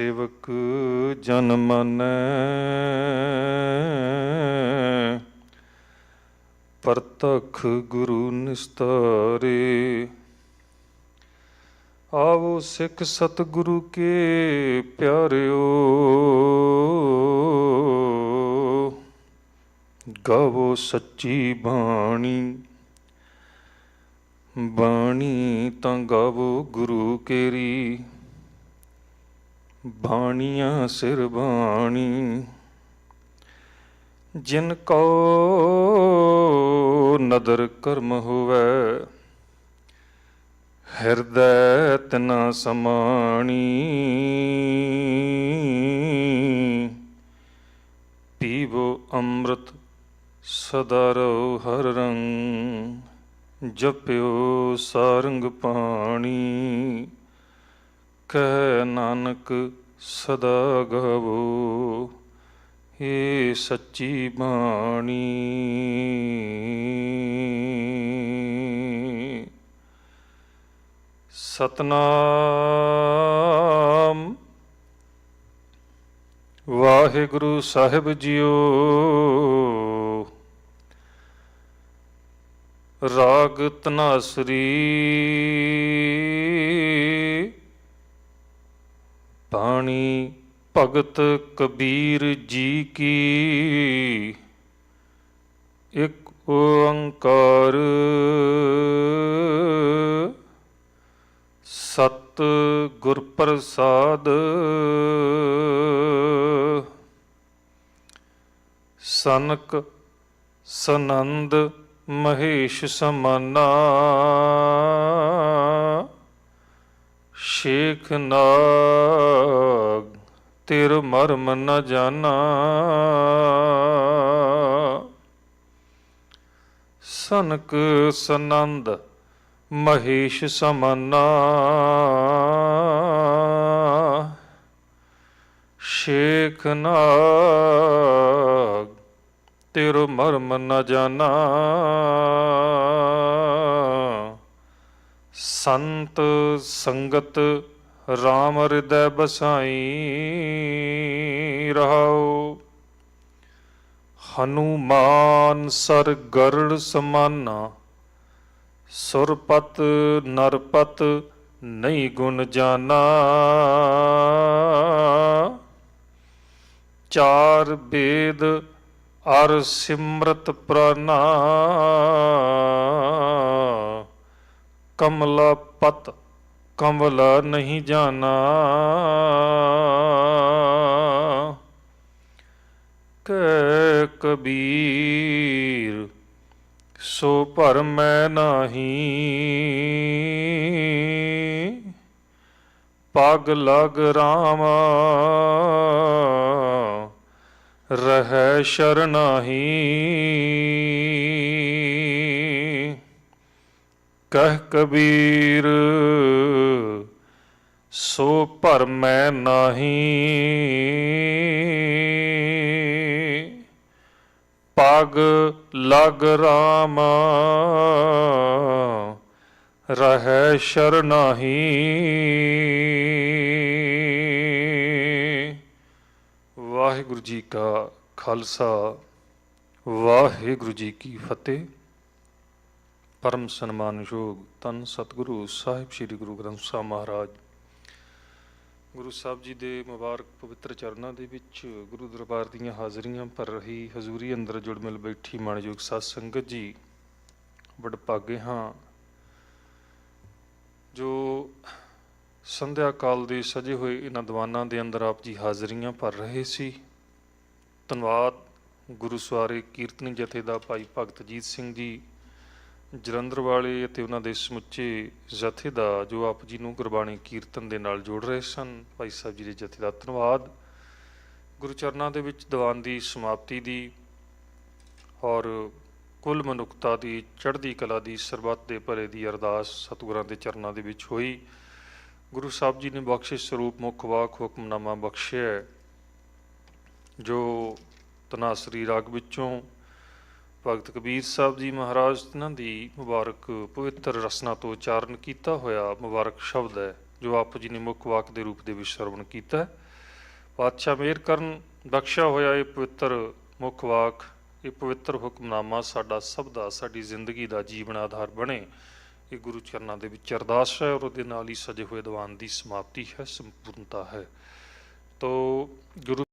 ਸੇਵਕ ਜਨ ਮਾਨੈ। ਪਰਤਖ ਗੁਰੂ ਨਿਸਤਾਰੇ। ਆਵੋ ਸਿੱਖ ਸਤਿਗੁਰੂ ਕੇ ਪਿਆਰਿਓ। ਗਾਵੋ ਸੱਚੀ ਬਾਣੀ। ਬਾਣੀ ਤਾਂ ਗਾਵੋ ਗੁਰੂ ਕੇਰੀ। ਬਾਣੀਆਂ ਸਿਰ ਬਾਣੀ। ਜਿਨ ਕੋ ਨਦਰ ਕਰਮ ਹੋਵੇ, ਹਿਰਦੈ ਤਨਾ ਸਮਾਣੀ। ਪੀਵੋ ਅੰਮ੍ਰਿਤ ਸਦਾ ਰਹੁ ਹਰ ਰੰਗ, ਜਪਿਓ ਸਾਰੰਗ ਪਾਣੀ। ਕਹਿ ਨਾਨਕ ਸਦਾ ਗਾਵੋ ਏ ਸੱਚੀ ਬਾਣੀ। ਸਤਨਾਮ। ਵਾਹਿਗੁਰੂ ਸਾਹਿਬ ਜੀਓ ਰਾਗ ਤਨਾਸਰੀ। ਬਾਣੀ ਭਗਤ ਕਬੀਰ ਜੀ ਕੀ। ਇੱਕ ਓੰਕਾਰ ਸਤ ਗੁਰ ਪ੍ਰਸਾਦ। ਸਨਕ ਸਨੰਦ ਮਹੇਸ਼ ਸਮਾਨਾ। ਸ਼ੇਖ ਨਾਗ, ਤਿਰ ਮਰਮ ਨ ਜਾਣਾ। ਸਨਕ ਸਨੰਦ ਮਹੇਸ਼ ਸਮਨਾ। ਸ਼ੇਖ ਨਾਗ, ਤਿਰ ਮਰਮ ਨ ਜਾਣਾ। ਸੰਤ ਸੰਗਤ RAM ਹਿਰਦੈ ਬਸਾਈ ਰਹਾਉ। ਹਨੂਮਾਨ ਸਰ ਗਰੜ ਸਮਾਨਾ, ਸੁਰਪਤ ਨਰਪਤ ਨਹੀਂ ਗੁਣ ਜਾਣਾ ਚਾਰ ਵੇਦ ਅਰ ਸਿਮਰਤ ਪ੍ਰਣਾ ਕਮਲਾ ਪਤ ਕਮਲਾ ਨਹੀਂ ਜਾਣਾ। ਕਹਿ ਕਬੀਰ, ਸੋ ਭਰ ਮੈਂ ਨਾਹੀ। ਪਗ ਲਗ ਰਾਮ ਰਹਿ ਸ਼ਰਨਾਹੀ ਕਹਿ ਕਬੀਰ, ਸੋ ਭਰ ਮੈਂ ਨਾਹੀ। ਪਗ ਲਗ ਰਾਮ, ਰਹਿ ਸ਼ਰਨਾਹੀ ਵਾਹਿਗੁਰੂ ਜੀ ਕਾ ਖਾਲਸਾ, ਵਾਹਿਗੁਰੂ ਜੀ ਕੀ ਫਤਿਹ। ਪਰਮ ਸਨਮਾਨ ਯੋਗ ਤਨ ਸਤਿਗੁਰੂ ਸਾਹਿਬ ਸ੍ਰੀ ਗੁਰੂ ਗ੍ਰੰਥ ਸਾਹਿਬ ਮਹਾਰਾਜ। ਗੁਰੂ ਸਾਹਿਬ ਜੀ ਦੇ ਮੁਬਾਰਕ ਪਵਿੱਤਰ ਚਰਨਾਂ ਦੇ ਵਿੱਚ ਗੁਰੂ ਦਰਬਾਰ ਦੀਆਂ ਹਾਜ਼ਰੀਆਂ ਭਰ ਰਹੀ ਹਜ਼ੂਰੀ ਅੰਦਰ ਜੁੜ ਮਿਲ ਬੈਠੀ ਮਨਯੋਗ ਸਾਧ ਸੰਗਤ ਜੀ, ਵਡਭਾਗੇ ਹਾਂ, ਜੋ ਸੰਧਿਆ ਕਾਲ ਦੇ ਸਜੇ ਹੋਏ ਇਹਨਾਂ ਦੀਵਾਨਾਂ ਦੇ ਅੰਦਰ ਆਪ ਜੀ ਹਾਜ਼ਰੀਆਂ ਭਰ ਰਹੇ ਸੀ। ਧੰਨਵਾਦ ਗੁਰੂ ਸਵਾਰੇ ਕੀਰਤਨੀ ਜਥੇ ਦਾ ਭਾਈ ਭਗਤਜੀਤ ਸਿੰਘ ਜੀ ਜਲੰਧਰ ਵਾਲੇ ਅਤੇ ਉਹਨਾਂ ਦੇ ਸਮੁੱਚੇ ਜਥੇ ਦਾ ਜੋ ਆਪ ਜੀ ਨੂੰ ਗੁਰਬਾਣੀ ਕੀਰਤਨ ਦੇ ਨਾਲ ਜੋੜ ਰਹੇ ਸਨ, ਭਾਈ ਸਾਹਿਬ ਜੀ ਦੇ ਜਥੇ ਦਾ ਧੰਨਵਾਦ। ਗੁਰੂ ਚਰਨਾਂ ਦੇ ਵਿੱਚ ਦੀਵਾਨ ਦੀ ਸਮਾਪਤੀ ਦੀ ਔਰ ਕੁੱਲ ਮਨੁੱਖਤਾ ਦੀ ਚੜ੍ਹਦੀ ਕਲਾ ਦੀ ਸਰਬੱਤ ਦੇ ਭਲੇ ਦੀ ਅਰਦਾਸ ਸਤਿਗੁਰਾਂ ਦੇ ਚਰਨਾਂ ਦੇ ਵਿੱਚ ਹੋਈ। ਗੁਰੂ ਸਾਹਿਬ ਜੀ ਨੇ ਬਖਸ਼ਿਸ਼ ਸਰੂਪ ਮੁੱਖ ਵਾਕ ਹੁਕਮਨਾਮਾ ਬਖਸ਼ਿਆ ਜੋ ਤਨਾਸਰੀ ਰਾਗ ਵਿੱਚੋਂ ਭਗਤ ਕਬੀਰ ਸਾਹਿਬ ਜੀ ਮਹਾਰਾਜ ਇਹਨਾਂ ਦੀ ਮੁਬਾਰਕ ਪਵਿੱਤਰ ਰਸਨਾ ਤੋਂ ਉਚਾਰਨ ਕੀਤਾ ਹੋਇਆ ਮੁਬਾਰਕ ਸ਼ਬਦ ਹੈ, ਜੋ ਆਪ ਜੀ ਨੇ ਮੁੱਖ ਵਾਕ ਦੇ ਰੂਪ ਦੇ ਵਿੱਚ ਸਰਵਣ ਕੀਤਾ ਪਾਤਸ਼ਾਹ ਮੇਰ ਕਰਨ ਬਖਸ਼ਿਆ ਹੋਇਆ ਇਹ ਪਵਿੱਤਰ ਮੁੱਖ ਵਾਕ, ਇਹ ਪਵਿੱਤਰ ਹੁਕਮਨਾਮਾ ਸਾਡਾ ਸਭ ਦਾ, ਸਾਡੀ ਜ਼ਿੰਦਗੀ ਦਾ ਜੀਵਨ ਆਧਾਰ ਬਣੇ। ਇਹ ਗੁਰੂ ਚਰਨਾਂ ਦੇ ਵਿੱਚ ਅਰਦਾਸ ਹੈ ਔਰ ਉਹਦੇ ਨਾਲ ਹੀ ਸਜੇ ਹੋਏ ਦੀਵਾਨ ਦੀ ਸਮਾਪਤੀ ਹੈ, ਸੰਪੂਰਨਤਾ ਹੈ। ਤੋ ਗੁਰੂ